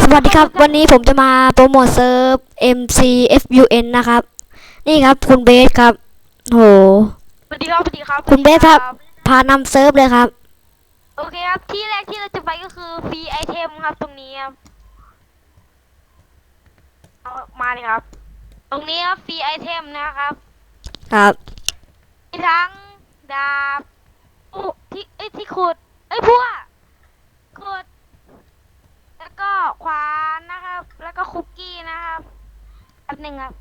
สวัสดีครับ วันนี้ผมจะมาโปรโมทเซิร์ฟ MCFUN นะครับ นี่ครับคุณเบสครับโหสวัสดีครับสวัสดีครับคุณเบสครับสวัสดีพานำเซิร์ฟเลยครับ โอเคครับ ที่แรกที่เราจะไปก็คือฟรีไอเทมครับตรงนี้ครับเอามาเลยครับ ตรงนี้ครับฟรีไอเทมนะครับ ครับมีทั้งดาบอุที่เอ้ยที่ขุด เอ้ยพวกขุด แล้วก็ขวานนะครับ แล้วก็ คุกกี้นะครับแป๊บหนึ่งครับ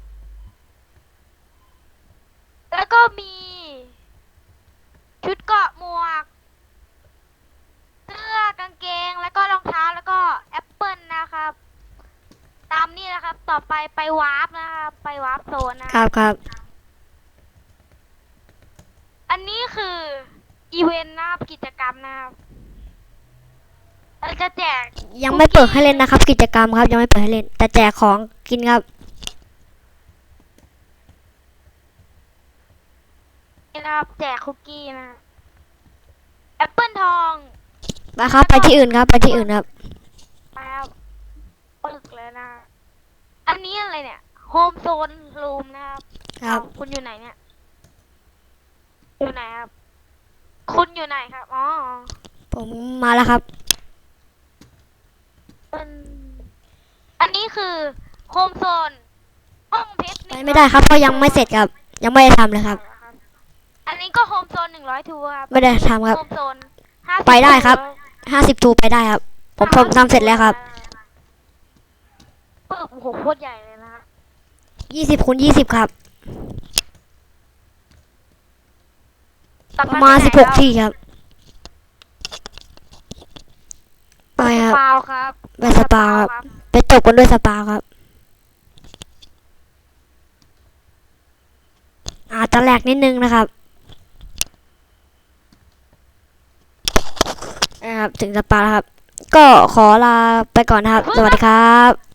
แล้วก็มี ชุดเกราะหมวก เสื้อกางเกง แล้วก็รองเท้า แล้วก็แอปเปิลนะครับ ตามนี้นะครับ ต่อไปไปวาร์ปนะครับ ไปวาร์ปโซนนะครับครับอันนี้คืออีเวนต์นะครับกิจกรรมนะครับ เราจะแจกยังไม่เปิดให้เล่นนะครับ กิจกรรมครับ ยังไม่เปิดให้เล่น แต่แจกของกินครับนี่นะครับแจกคุกกี้นะแอปเปิลทองไปครับ ไปที่อื่นครับ ไปที่อื่นครับนะครับปึกเลยนะ อันนี้อะไรเนี่ยโฮมโซนรูมนะครับครับอ้าวคุณอยู่ไหนเนี่ย อยู่ไหนครับ คุณอยู่ไหนครับ อ๋อ ผมมาแล้วครับ เป็นอันนี้คือโฮมโซนห้องเพชรไปไม่ได้ครับเพราะยังไม่เสร็จครับ ยังไม่ได้ทำเลยครับ อันนี้ก็โฮมโซนหนึ่งร้อยทัวร์ครับไม่ได้ทำครับ โฮมโซน50ไปได้ครับ ห้าสิบทูไปได้ครับ ผมผมทำเสร็จแล้วครับปึกโอ้โหโคตรใหญ่เลยนะครับยี่สิบคูณยี่สิบครับตัดประมาณไปสิบไหหนกแล้วที่ครับ ไปครับสปาวครับ ไปสปาครับไปจบกันด้วยสปาครับอาจจะแหลกนิดนึงนะครับนะครับ ถึงสปาครับ ก็ขอลาไปก่อนนะครับ สวัสดีครับ